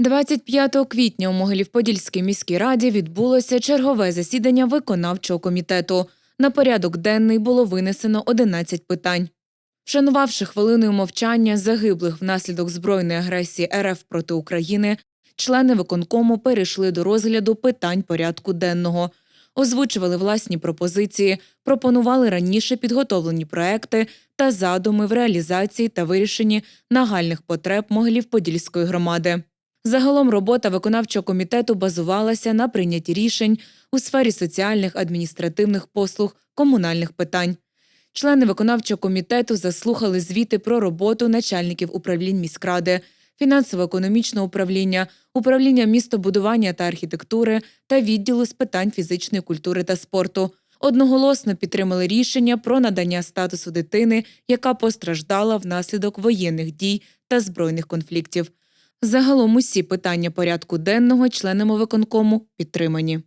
25 квітня у Могилів-Подільській міській раді відбулося чергове засідання виконавчого комітету. На порядок денний було винесено 11 питань. Вшанувавши хвилиною мовчання загиблих внаслідок збройної агресії РФ проти України, члени виконкому перейшли до розгляду питань порядку денного, озвучували власні пропозиції, пропонували раніше підготовлені проекти та задуми в реалізації та вирішенні нагальних потреб Могилів-Подільської громади. Загалом робота виконавчого комітету базувалася на прийнятті рішень у сфері соціальних, адміністративних послуг, комунальних питань. Члени виконавчого комітету заслухали звіти про роботу начальників управлінь міськради, фінансово-економічного управління, управління містобудування та архітектури та відділу з питань фізичної культури та спорту. Одноголосно підтримали рішення про надання статусу дитини, яка постраждала внаслідок воєнних дій та збройних конфліктів. Загалом усі питання порядку денного членами виконкому підтримані.